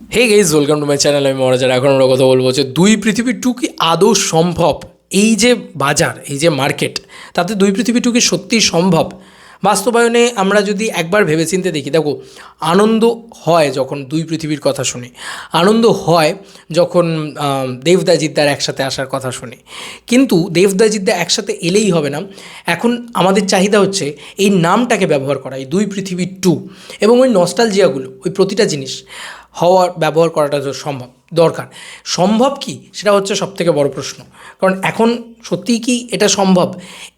Hey guys welcome to my channel আমি মহারাজার এখন আমরা কথা বলব যে দুই পৃথিবীর টু কি আদৌ সম্ভব? এই যে বাজার, এই যে মার্কেট তাতে দুই পৃথিবী টু কি সত্যিই সম্ভব? বাস্তবায়নে আমরা যদি একবার ভেবেচিন্তে দেখি, দেখো, আনন্দ হয় যখন দুই পৃথিবীর কথা শুনি। আনন্দ হয় যখন দেবদাজিদ্দার একসাথে আসার কথা শুনি। কিন্তু দেবদাজিদ্দা একসাথে এলেই হবে না। এখন আমাদের চাহিদা হচ্ছে এই নামটাকে ব্যবহার করা, এই দুই পৃথিবী টু এবং ওই নস্টালজিয়াগুলো ওই প্রতিটা জিনিস। হওয়ার ব্যবহার করাটা সম্ভব, দরকার। সম্ভব কি? সেটা হচ্ছে সবথেকে বড় প্রশ্ন। কারণ এখন সত্যিই কি এটা সম্ভব?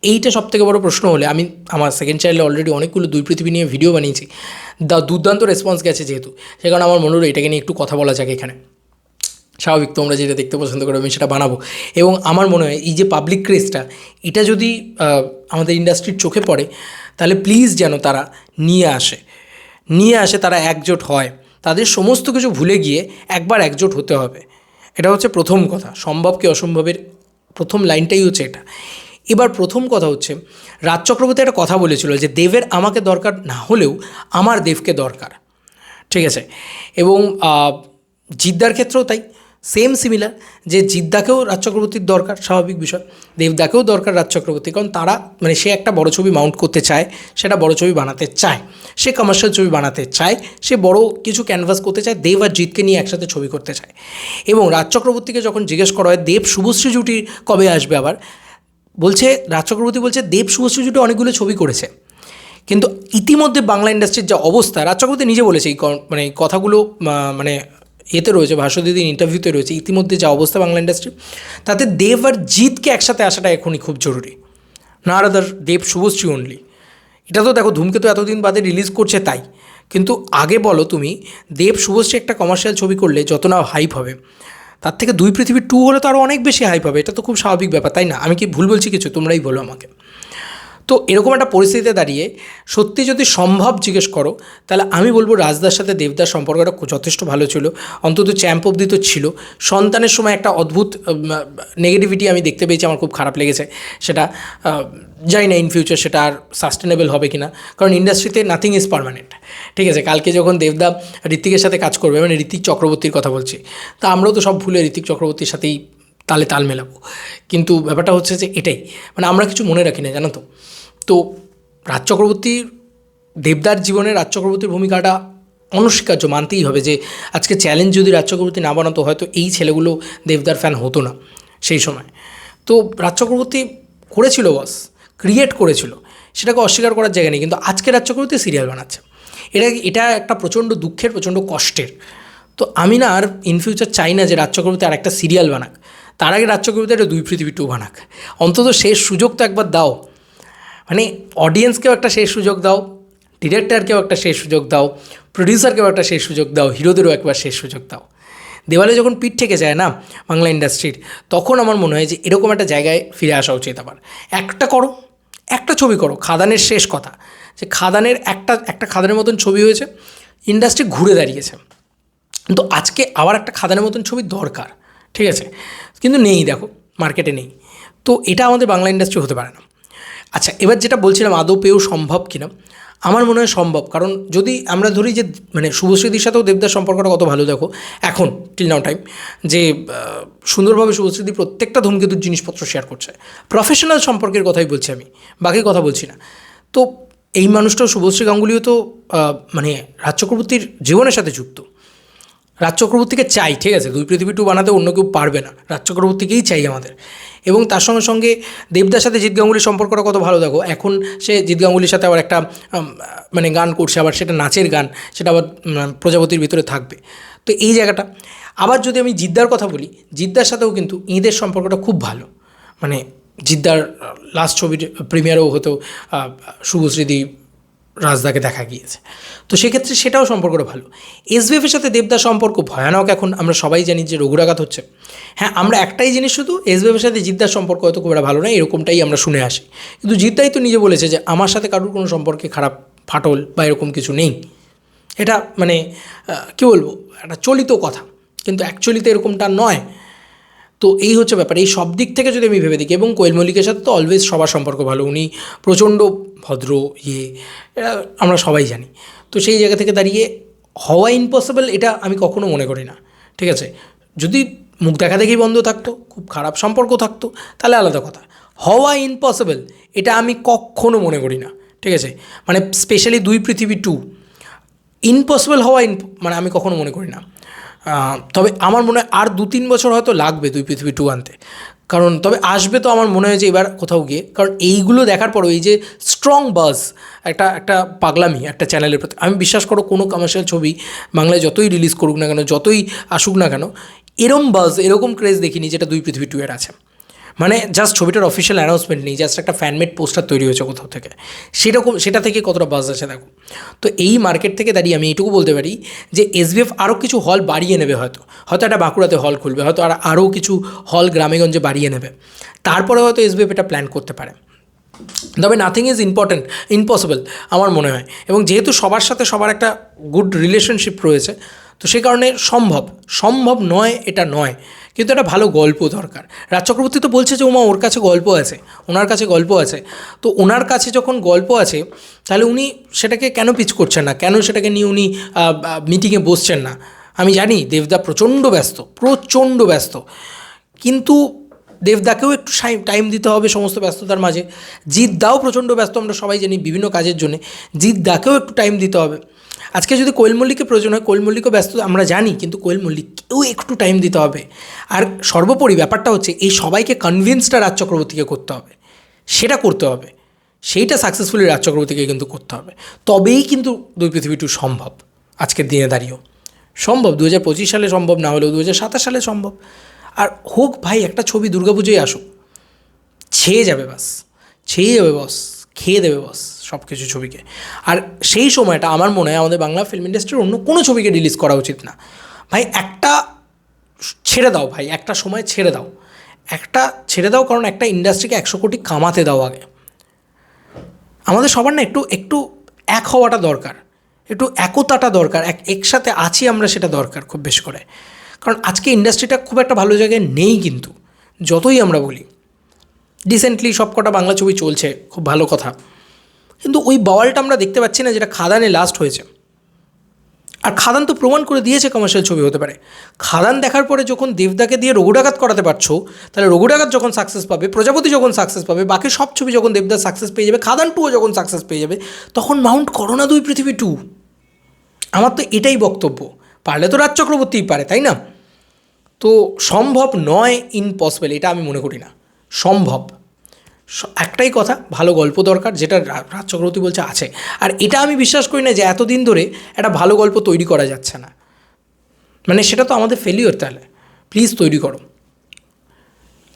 এইটা সবথেকে বড় প্রশ্ন হলে, আমি আমার সেকেন্ড চ্যানেলে অলরেডি অনেকগুলো দুই পৃথিবী নিয়ে ভিডিও বানিয়েছি। দা দুর্দান্ত রেসপন্স গেছে যেহেতু। সে কারণে আমার মনে হলো এটাকে নিয়ে একটু কথা বলা যাক এখানে। স্বাভাবিক তোমরা যেটা দেখতে পছন্দ করো আমি সেটা বানাবো। এবং আমার মনে হয় এই যে পাবলিক ক্রেজটা এটা যদি আমাদের ইন্ডাস্ট্রির চোখে পড়ে, তাহলে প্লিজ যেন তারা নিয়ে আসে। নিয়ে আসে তারা একজোট হয়। তাদের সমস্ত কিছু ভুলে গিয়ে একবার একজোট হতে হবে। এটা হচ্ছে প্রথম কথা, সম্ভব কি অসম্ভবের? প্রথম লাইনটাই হচ্ছে এটা। এবার প্রথম কথা হচ্ছে, রাজ চক্রবর্তী একটা কথা বলেছিল যে দেবের আমাকে দরকার না হলেও আমার দেবকে দরকার। ঠিক আছে? এবং জিদ্দার ক্ষেত্রেও তাই। সেম সিমিলার যে জিদ্দাকেও রাজ চক্রবর্তীর দরকার, স্বাভাবিক বিষয়। দেবদাকেও দরকার রাজ চক্রবর্তী, কারণ তারা মানে সে একটা বড় ছবি মাউন্ট করতে চায়, সেটা বড় ছবি বানাতে চায়। সে কমার্শিয়াল ছবি বানাতে চায়, সে বড় কিছু ক্যানভাস করতে চায়, দেব আর জিতকে নিয়ে একসাথে ছবি করতে চায়। এবং রাজ চক্রবর্তীকে যখন জিজ্ঞেস করা হয়, দেব শুভশ্রী জুটি কবে আসবে আবার? বলছে, রাজ চক্রবর্তী বলছে, দেব শুভশ্রী জুটি অনেকগুলো ছবি করেছে। কিন্তু ইতিমধ্যে বাংলা ইন্ডাস্ট্রির যা অবস্থা, রাজ চক্রবর্তী নিজে বলেছে এই মানে কথাগুলো মানে এতে রয়েছে ভাস্বদিদির ইন্টারভিউতে রয়েছে, ইতিমধ্যে যা অবস্থা বাংলা ইন্ডাস্ট্রি তাতে দেব আর জিতকে একসাথে আসাটা এখনই খুব জরুরি। না আদার দেব শুভশ্রী অনলি এটা তো দেখো ধূমকেতু এতদিন বাদে রিলিজ করছে তাই। কিন্তু আগে বলো তুমি, দেব, শুভশ্রী একটা কমার্শিয়াল ছবি করলে যত না হাইপ হবে, তার থেকে দুই পৃথিবী টু হলে তো আরও অনেক বেশি হাইপ হবে, এটা তো খুব স্বাভাবিক ব্যাপার, তাই না? আমি কি ভুল বলছি কিছু? তোমরাই বলো আমাকে। তো এরকম একটা পরিস্থিতিতে দাঁড়িয়ে সত্যি যদি সম্ভব জিজ্ঞেস করো, তাহলে আমি বলব রাজদার সাথে দেবদার সম্পর্কটা যথেষ্ট ভালো ছিল। অন্তত চ্যাম্প অব্দি তো ছিল। সন্তানের সময় একটা অদ্ভুত নেগেটিভিটি আমি দেখতে পেয়েছি, আমার খুব খারাপ লেগেছে। সেটা জানি না ইন ফিউচার সেটা আর সাস্টেনেবল হবে কি না কারণ ইন্ডাস্ট্রিতে নাথিং ইজ পারমানেন্ট ঠিক আছে, কালকে যখন দেবদা ঋত্বিকের সাথে কাজ করবে মানে ঋতিক চক্রবর্তীর কথা বলছি। তা আমরাও তো সব ভুলে ঋতিক চক্রবর্তীর সাথেই তালে তাল মেলাবো। কিন্তু ব্যাপারটা হচ্ছে যে এটাই মানে আমরা কিছু মনে রাখি না, জানো তো? তো রাজ চক্রবর্তীর, দেবদার জীবনে রাজ চক্রবর্তীর ভূমিকাটা অনস্বীকার্য, মানতেই হবে যে আজকে চ্যালেঞ্জ যদি রাজ চক্রবর্তী না বানাতো, হয়তো এই ছেলেগুলো দেবদার ফ্যান হতো না সেই সময়। তো রাজ চক্রবর্তী করেছিল বস ক্রিয়েট করেছিল, সেটাকে অস্বীকার করার জায়গা নেই, কিন্তু আজকে রাজ চক্রবর্তী সিরিয়াল বানাচ্ছে। এটা এটা একটা প্রচণ্ড দুঃখের, প্রচণ্ড কষ্টের। তো আমি না আর ইন ফিউচার চাই না যে রাজ চক্রবর্তী আর একটা সিরিয়াল বানাক। তার আগে রাজ একটা দুই পৃথিবী টু বানাক অন্তত শেষ সুযোগ তো একবার দাও। মানে অডিয়েন্সকেও একটা শেষ সুযোগ দাও ডিরেক্টরকেও একটা শেষ সুযোগ দাও প্রডিউসারকেও একটা শেষ সুযোগ দাও, হিরোদেরও একবার শেষ সুযোগ দাও। দেওয়ালে যখন পিঠ থেকে যায় না বাংলা ইন্ডাস্ট্রির তখন আমার মনে হয় যে এরকম একটা জায়গায় ফিরে আসা উচিত আবার একটা করো, একটা ছবি করো, খাদানের শেষ কথা। যে খাদানের একটা একটা খাদানের মতন ছবি হয়েছে ইন্ডাস্ট্রি ঘুরে দাঁড়িয়েছে। কিন্তু আজকে আবার একটা খাদানের মতন ছবি দরকার। ঠিক আছে? কিন্তু নেই, দেখো মার্কেটে নেই। তো এটা আমাদের বাংলা ইন্ডাস্ট্রি হতে পারে না। আচ্ছা এবার যেটা বলছিলাম, আদৌ পেয়েও সম্ভব কিনা? আমার মনে হয় সম্ভব, কারণ যদি আমরা ধরি যে মানে শুভশ্রীদির সাথেও দেবদার সম্পর্কটা কত ভালো, দেখো, এখন টিল নাও টাইম যে সুন্দরভাবে শুভশ্রীদি প্রত্যেকটা ধূমকেতুর জিনিসপত্র শেয়ার করছে। প্রফেশনাল সম্পর্কের কথাই বলছি আমি বাকি কথা বলছি না। তো এই মানুষটাও শুভশ্রী গাঙ্গুলিও তো মানে রাজ চক্রবর্তীর জীবনের সাথে যুক্ত। রাজ চক্রবর্তীকে চাই, ঠিক আছে? দুই পৃথিবী টু বানাতে অন্য কেউ পারবে না। রাজ চক্রবর্তীকেই চাই আমাদের। এবং তার সঙ্গে সঙ্গে দেবদার সাথে জিৎ গাঙ্গুলির সম্পর্কটা কত ভালো, দেখো। এখন সে জিৎ গাঙ্গুলির সাথে আবার একটা মানে গান করছে, আবার সেটা নাচের গান, সেটা আবার প্রজাপতির ভিতরে থাকবে। তো এই জায়গাটা। আবার যদি আমি জিদ্দার কথা বলি, জিদ্দার সাথেও কিন্তু ঈদের সম্পর্কটা খুব ভালো। মানে জিদ্দার লাস্ট ছবির প্রিমিয়ারও হতো শুভশ্রীদি রাজদাকে দেখা গিয়েছে। তো সেক্ষেত্রে সেটাও সম্পর্কটা ভালো। এসবিএফের সাথে দেবদার সম্পর্ক ভয়ানক এখন, আমরা সবাই জানি যে রঘুরাঘাত হচ্ছে। হ্যাঁ আমরা একটাই জিনিস শুধু, এসবিএফের সাথে জিদ্দার সম্পর্ক হয়তো খুব একটা ভালো নয়, এরকমটাই আমরা শুনে আসি। কিন্তু জিদ্দাই তো নিজে বলেছে যে আমার সাথে কারোর কোনো সম্পর্কে খারাপ ফাটল বা এরকম কিছু নেই। এটা মানে কী বলব? একটা চলিত কথা। কিন্তু অ্যাকচুয়ালিতে এরকমটা নয়। তো এই হচ্ছে ব্যাপার। এই সব দিক থেকে যদি আমি ভেবে দেখি, এবং কোয়েল মল্লিকের সাথে তো অলওয়েজ সবার সম্পর্ক ভালো, উনি প্রচণ্ড ভদ্র ইয়ে আমরা সবাই জানি। তো সেই জায়গা থেকে দাঁড়িয়ে হওয়া ইম্পসিবল এটা আমি কখনো মনে করি না, ঠিক আছে? যদি মুখ দেখা দেখেই বন্ধ থাকতো, খুব খারাপ সম্পর্ক থাকতো, তাহলে আলাদা কথা। হওয়া ইম্পসিবল এটা আমি কখনো মনে করি না, ঠিক আছে? মানে স্পেশালি দুই পৃথিবী টু ইম্পসিবল হওয়া মানে আমি কখনো মনে করি না। তবে আমার মনে হয় আর দু তিন বছর হয়তো লাগবে দুই পৃথিবী টু আনতে। কারণ তবে আসবে তো আমার মনে হয় যে এবার কোথাও গিয়ে। কারণ এইগুলো দেখার পরও এই যে স্ট্রং বাস একটা একটা পাগলামি একটা চ্যানেলের প্রতি, আমি বিশ্বাস করো কোনো কমার্শিয়াল ছবি বাংলায় যতই রিলিজ করুক না কেন, যতই আসুক না কেন, এরম বাজ এরকম ক্রেজ দেখিনি যেটা দুই পৃথিবী টু এর আছে। মানে জাস্ট ছবিটার অফিসিয়াল অ্যানাউন্সমেন্ট নেই জাস্ট একটা ফ্যানমেড পোস্টার তৈরি হয়েছে কোথাও থেকে। সেরকম সেটা থেকে কতটা বাজ আছে দেখো। তো এই মার্কেট থেকে দাঁড়িয়ে আমি এইটুকু বলতে পারি যে এসবিএফ আরও কিছু হল বাড়িয়ে নেবে হয়তো। হয়তো একটা বাঁকুড়াতে হল খুলবে, হয়তো আর আরও কিছু হল গ্রামেগঞ্জে বাড়িয়ে নেবে। তারপরে হয়তো এসবিএফ এটা প্ল্যান করতে পারে। তবে নাথিং ইজ ইম্পর্ট্যান্ট ইম্পসিবল আমার মনে হয়। এবং যেহেতু সবার সাথে সবার একটা গুড রিলেশনশিপ রয়েছে, তো সেই কারণে সম্ভব। সম্ভব নয়, এটা নয়। কিন্তু একটা ভালো গল্প দরকার। রাজ চক্রবর্তী তো বলছে যে ওমা ওর কাছে গল্প আছে, ওনার কাছে গল্প আছে। তো ওনার কাছে যখন গল্প আছে, তাহলে উনি সেটাকে কেন পিচ করছেন না? কেন সেটাকে নিয়ে উনি মিটিংয়ে বসছেন না? আমি জানি দেবদা প্রচণ্ড ব্যস্ত প্রচণ্ড ব্যস্ত। কিন্তু দেবদাকেও একটু টাইম দিতে হবে সমস্ত ব্যস্ততার মাঝে। জিদ্দাও প্রচণ্ড ব্যস্ত, আমরা সবাই জানি বিভিন্ন কাজের জন্যে। জিদ্দাকেও একটু টাইম দিতে হবে। আজকে যদি কোয়েল মল্লিকের প্রয়োজন হয়, কোয়েল মল্লিকও ব্যস্ত, আমরা জানি, কিন্তু কোয়েল মল্লিককেও একটু টাইম দিতে হবে। আর সর্বোপরি ব্যাপারটা হচ্ছে, এই সবাইকে কনভিন্সটা রাজ চক্রবর্তীকে করতে হবে। সেটা করতে হবে। সেইটা সাকসেসফুলি রাজ চক্রবর্তীকে কিন্তু করতে হবে। তবেই কিন্তু দুই পৃথিবী টু সম্ভব, আজকের দিনে দাঁড়িয়েও। সম্ভব দু হাজার পঁচিশ সালে সম্ভব, না হলেও দু হাজার সাতাশ সালে সম্ভব। আর হোক ভাই, একটা ছবি দুর্গাপুজোয় আসুক। ছেয়ে যাবে বাস, ছেয়ে যাবে বস খেয়ে দেবে বস সব কিছু ছবিকে। আর সেই সময়টা আমার মনে হয় আমাদের বাংলা ফিল্ম ইন্ডাস্ট্রির অন্য কোনো ছবিকে রিলিজ করা উচিত না। ভাই, একটা ছেড়ে দাও ভাই, একটা সময় ছেড়ে দাও। একটা ছেড়ে দাও কারণ একটা ইন্ডাস্ট্রিকে একশো কোটি কামাতে দাও আগে। আমাদের সবার না একটু একটু এক হওয়াটা দরকার, একটু একতাটা দরকার, এক, একসাথে আছি আমরা সেটা দরকার খুব বেশি করে। কারণ আজকে ইন্ডাস্ট্রিটা খুব একটা ভালো জায়গায় নেই কিন্তু, যতই আমরা বলি। রিসেন্টলি সব কটা বাংলা ছবি চলছে, খুব ভালো কথা। কিন্তু ওই বাওয়ালটা আমরা দেখতে পাচ্ছি না যেটা খাদানে লাস্ট হয়েছে। আর খাদান তো প্রমাণ করে দিয়েছে কমার্শিয়াল ছবি হতে পারে। খাদান দেখার পরে যখন দেবদাকে দিয়ে রঘুডাঘাত করাতে পারছ, তাহলে রঘুডাঘাত যখন সাকসেস পাবে, প্রজাপতি যখন সাকসেস পাবে, বাকি সব ছবি যখন দেবদার সাকসেস পেয়ে যাবে, খাদান টুও যখন সাকসেস পেয়ে যাবে, তখন মাউন্ট করোনা দুই, পৃথিবী টু আমার তো এটাই বক্তব্য। পারলে তো রাজ চক্রবর্তীই পারে, তাই না? তো সম্ভব নয় ইম্পসিবল এটা আমি মনে করি না। সম্ভব। একটাই কথা, ভালো গল্প দরকার, যেটা রাজ চক্রবর্তী বলছে আছে। আর এটা আমি বিশ্বাস করি না যে এতদিন ধরে একটা ভালো গল্প তৈরি করা যাচ্ছে না। মানে সেটা তো আমাদের ফেলিওর তাহলে। প্লিজ তৈরি করো।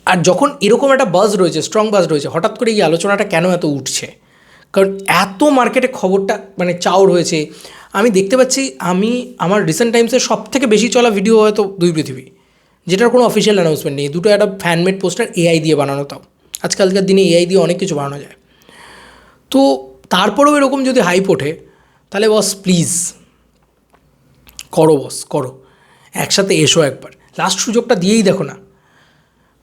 আর যখন এরকম একটা বাজ রয়েছে স্ট্রং বাজ রয়েছে, হঠাৎ করে এই আলোচনাটা কেন এত উঠছে? কারণ এত মার্কেটে খবরটা মানে চাউর হয়েছে। আমি দেখতে পাচ্ছি, আমি, আমার রিসেন্ট টাইমসে সব থেকে বেশি চলা ভিডিও হয়তো দুই পৃথিবী। যেটার কোনো অফিসিয়াল অ্যানাউন্সমেন্ট নেই। দুটো একটা ফ্যানমেড পোস্টার এআই দিয়ে বানানো তাও। আজকালকার দিনে এআই দিয়ে অনেক কিছু বানানো যায়। তো তারপরেও এরকম যদি হাইপ ওঠে, তাহলে বস প্লিজ করো বস, করো। একসাথে এসো একবার। লাস্ট সুযোগটা দিয়েই দেখো না।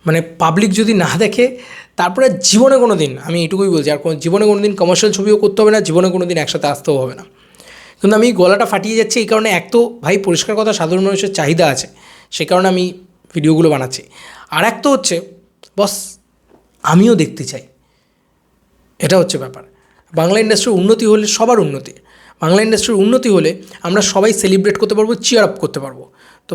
মানে পাবলিক যদি না দেখে, তারপরে জীবনে কোনো দিন আমি এটুকুই বলছি, আর কোনো জীবনে কোনো দিন কমার্শিয়াল ছবিও করতে হবে না, জীবনে কোনো দিন একসাথে আসতেও হবে না। কিন্তু আমি গলাটা ফাটিয়ে যাচ্ছি, এই কারণে এক তো ভাই পরিষ্কার কথা, সাধারণ মানুষের চাহিদা আছে। সে কারণে আমি ভিডিওগুলো বানাচ্ছি। আর এক তো হচ্ছে, বস আমিও দেখতে চাই। এটা হচ্ছে ব্যাপার। বাংলা ইন্ডাস্ট্রির উন্নতি হলে সবার উন্নতি। বাংলা ইন্ডাস্ট্রির উন্নতি হলে আমরা সবাই সেলিব্রেট করতে পারব চিয়ার আপ করতে পারব। তো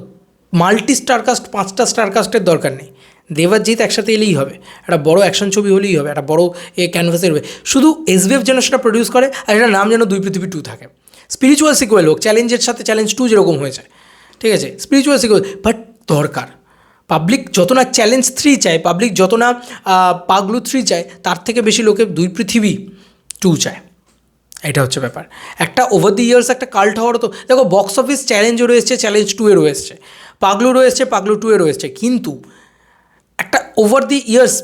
মাল্টি স্টারকাস্ট পাঁচটা স্টারকাস্টের দরকার নেই। দেবাজিৎ একসাথে এলেই হবে। একটা বড় অ্যাকশন ছবি হলেই হবে, একটা বড় এ ক্যানভাসের হবে। শুধু এসবিএফ যেন সেটা প্রডিউস করে আর এটার নাম যেন দুই পৃথিবী টু থাকে। স্পিরিচুয়াল সিকুয়েল হোক চ্যালেঞ্জের সাথে চ্যালেঞ্জ টু যেরকম হয়েছে। ঠিক আছে? স্পিরিচুয়াল সিকুয়েল বাট দরকার। পাবলিক যত না চ্যালেঞ্জ থ্রি চায় পাবলিক যত না পাগলু থ্রি চায়, তার থেকে বেশি লোকে দুই পৃথিবী টু চায়। এটা হচ্ছে ব্যাপার। একটা ওভার দি ইয়ার্স একটা কাল্ট হওয়ার তো, দেখো বক্স অফিস চ্যালেঞ্জও রয়েছে চ্যালেঞ্জ টু এসছে। পাগলু রয়েছে পাগলু টু এসছে। কিন্তু একটা ওভার দি ইয়ার্স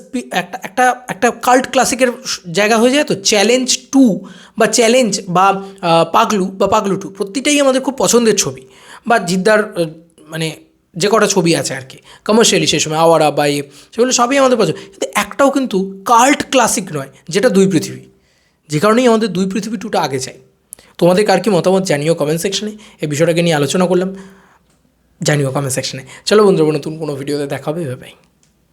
একটা একটা একটা কাল্ট ক্লাসিকের জায়গা হয়ে যায় তো চ্যালেঞ্জ টু বা চ্যালেঞ্জ বা পাগলু বা পাগলু টু প্রতিটাই আমাদের খুব পছন্দের ছবি। বা জিদ্দার মানে যে কটা ছবি আছে আর কি। কমার্শিয়ালি সেই সময়, আওয়ারা বা সেগুলো সবই আমাদের পছন্দ। কিন্তু একটাও কিন্তু কার্ট ক্লাসিক নয়, যেটা দুই পৃথিবী। যে কারণেই আমাদের দুই পৃথিবী টুটা আগে চাই। তোমাদের কার কি মতামত জানিও কমেন্ট সেকশনে এই বিষয়টাকে নিয়ে আলোচনা করলাম। জানিও কমেন্ট সেকশনে চলো বন্ধুরা, নতুন কোনো ভিডিওতে দেখাবে ভাই